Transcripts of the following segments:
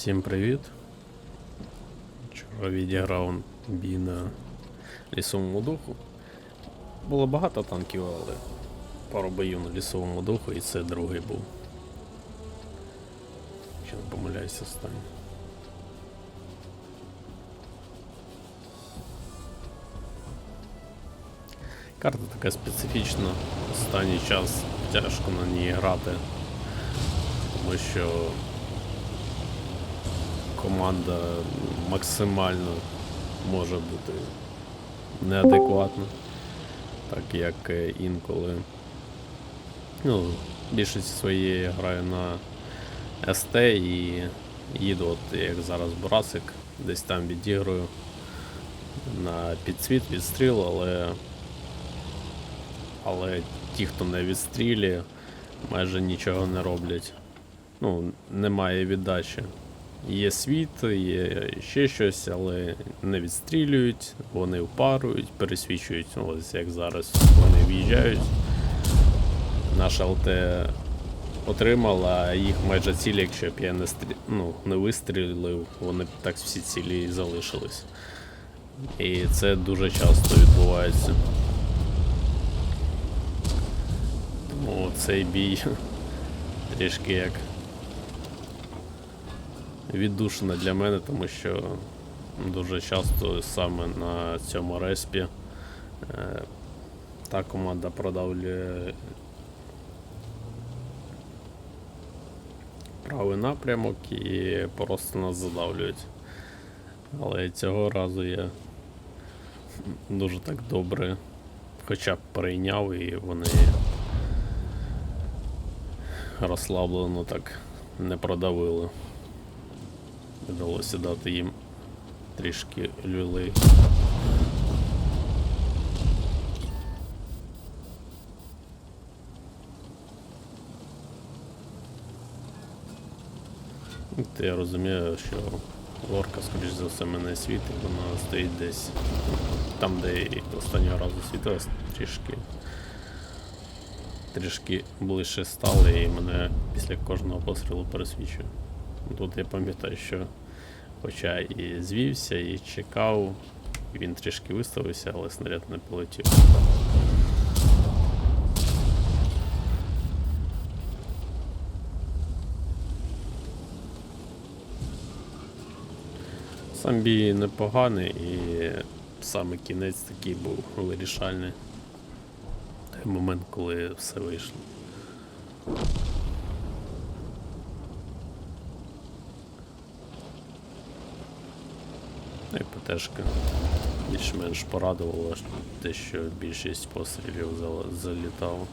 Всім привіт. Вчора відіграв бій на лісовому духу. Було багато танків, але пару боїв на лісовому духу і це другий був. Якщо не помиляюся останній. Карта така специфічна. Останній час тяжко на ній грати, тому що команда максимально може бути неадекватна, так як е, інколи. Ну, більшість своєї граю на СТ і їду, от як зараз Бурасик, десь там відіграю на підсвіт, відстріл, але. Але ті, хто не відстрілює, майже нічого не роблять. Ну, немає віддачі. Є світ, є ще щось, але не відстрілюють, вони впарують, пересвічують, ось як зараз вони в'їжджають. Наша ЛТ отримала, їх майже цілі, якщо б я не, стрі... ну, не вистрілив, вони б так всі цілі залишились. І це дуже часто відбувається. Тому цей бій трішки як віддушина для мене, тому що дуже часто саме на цьому респі е, та команда продавлює правий напрямок і просто нас задавлюють. Але цього разу я дуже так добре хоча б прийняв і вони розслаблено так не продавили. Вдалося дати їм трішки люлей. От Я розумію, що лорка, скоріш за все, мене світить, вона стоїть десь там, де і останнього разу світилась трішки. Трішки ближче стали і мене після кожного пострілу пересвічує. Тут я пам'ятаю, що хоча і звівся, і чекав, він трішки виставився, але снаряд не полетів. Сам бій непоганий і саме кінець такий був вирішальний. Той момент, коли все вийшло. Ну більш-менш порадувала те, що більшість пострілів зал- залітало.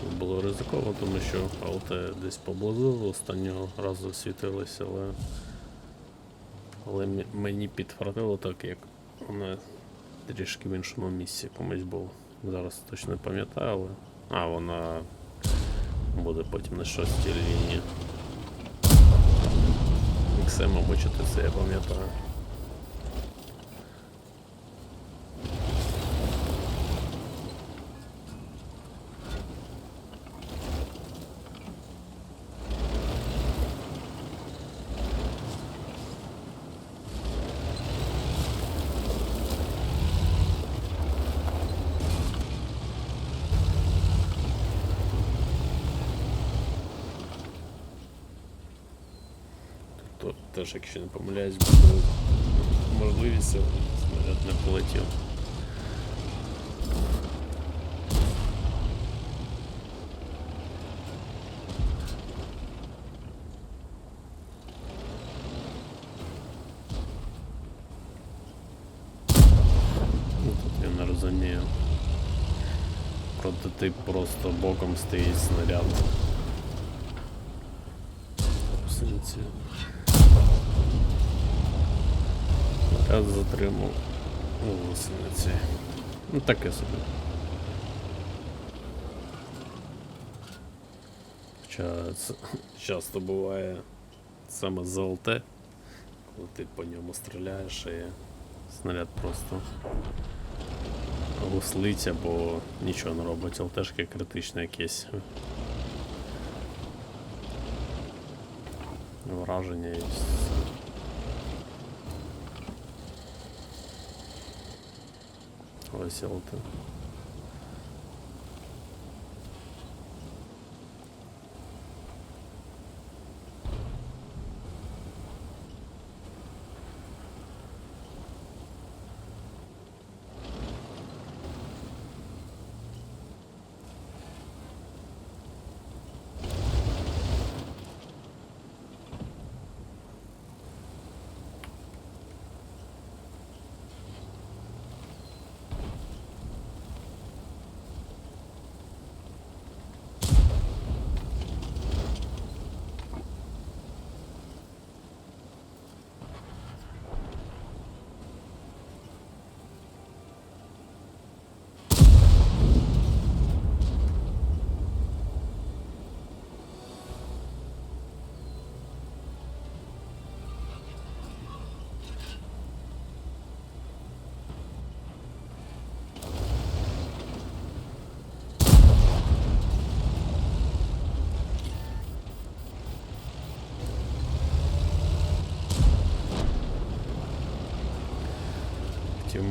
Тут було ризиково, тому що ЛТ десь поблизу останнього разу світилися, але, але мені підфартило так, як вона трішки в іншому місці комусь був. Зараз точно не пам'ятаю, але. А, вона буде потім на шостій лінії. Іксе, мабуть, це я пам'ятаю. то теж, якщо не помиляюсь, буде можливість снаряд не полетів. Ну. Прототип просто боком стоїть снаряд. Снаряд затримав у гусениці. Ну таке собі. Хоча це часто буває саме з ЛТ, коли ти по ньому стріляєш і снаряд просто гуслить або нічого не робить, ЛТшки критичне якесь враження і все. Ось ЛТ.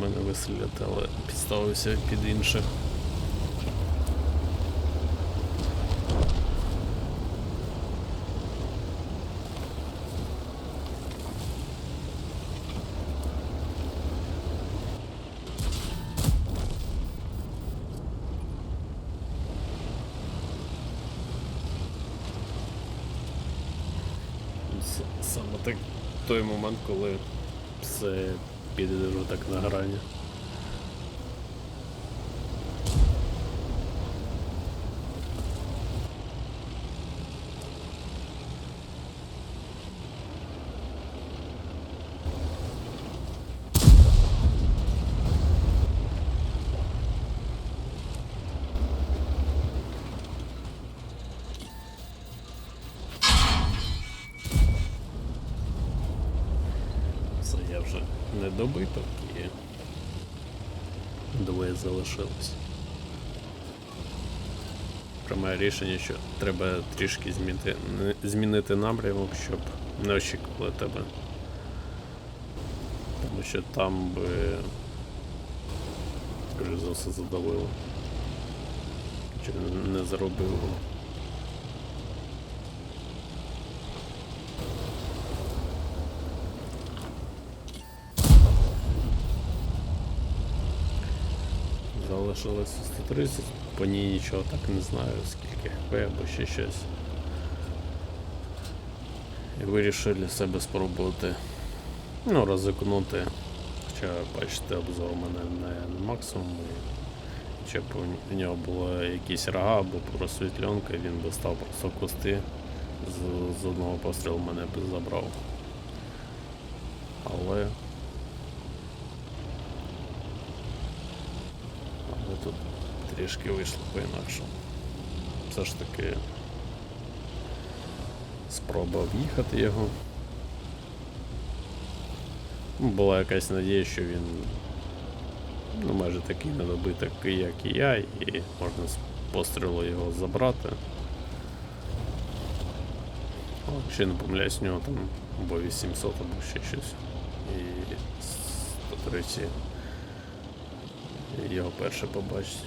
Мене вистріляти, але підставився під інших. Саме так той момент, коли все піде вже так на грані. Це я вже не добиток і двоє залишилось. Приймаю рішення, що треба трішки змінити, змінити напрямок, щоб не очікували тебе. Тому що там би за все задавило. Чи не заробив. Залишилося 130, по ній нічого так не знаю, скільки хп або ще щось. І вирішив для себе спробувати ну, ризикнути. Хоча бачите, обзор у мене не максимум. І Якщо б у нього було якісь рога або просвітльонка, він би став просто кусти. З, з одного пострілу мене б забрав. Але Але тут трішки вийшло по-інакшому. Все ж таки спроба об'їхати його. Була якась надія, що він ну, майже такий недобиток, як і я, і можна з пострілу його забрати. Якщо я не помиляюсь, у нього там або 800, або ще щось. І 130 його перше побачить.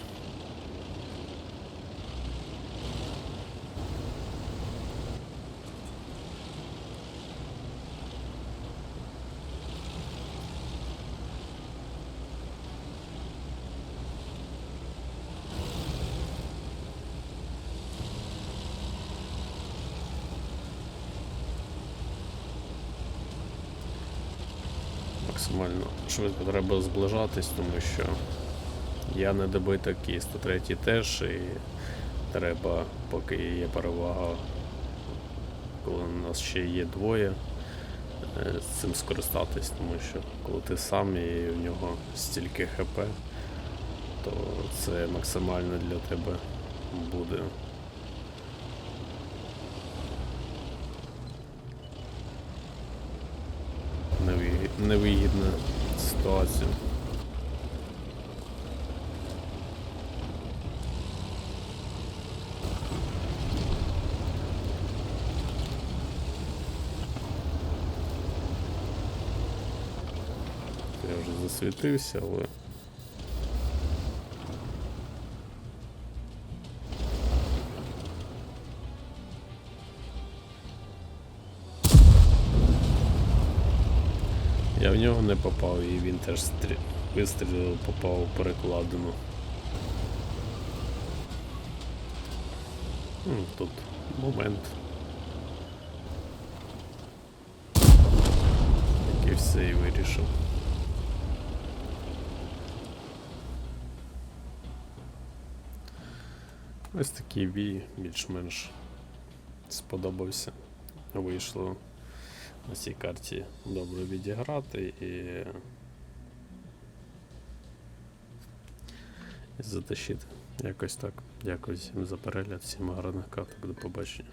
Максимально швидко треба зближатись, тому що я не добиток і 103 теж, і треба, поки є перевага, коли у нас ще є двоє, е, з цим скористатись, тому що коли ти сам і в нього стільки ХП, то це максимально для тебе буде. Невигідна ситуація. Я вже засвітився, але. Я в нього не попав, і він теж стрі... вистрілив, попав у перекладину. Тут момент. Який все і вирішив. Ось такий бій більш-менш сподобався. Вийшло на цій карті добре відіграти і. затащити. Якось так. Дякую всім за перегляд, всім гарних каток, до побачення.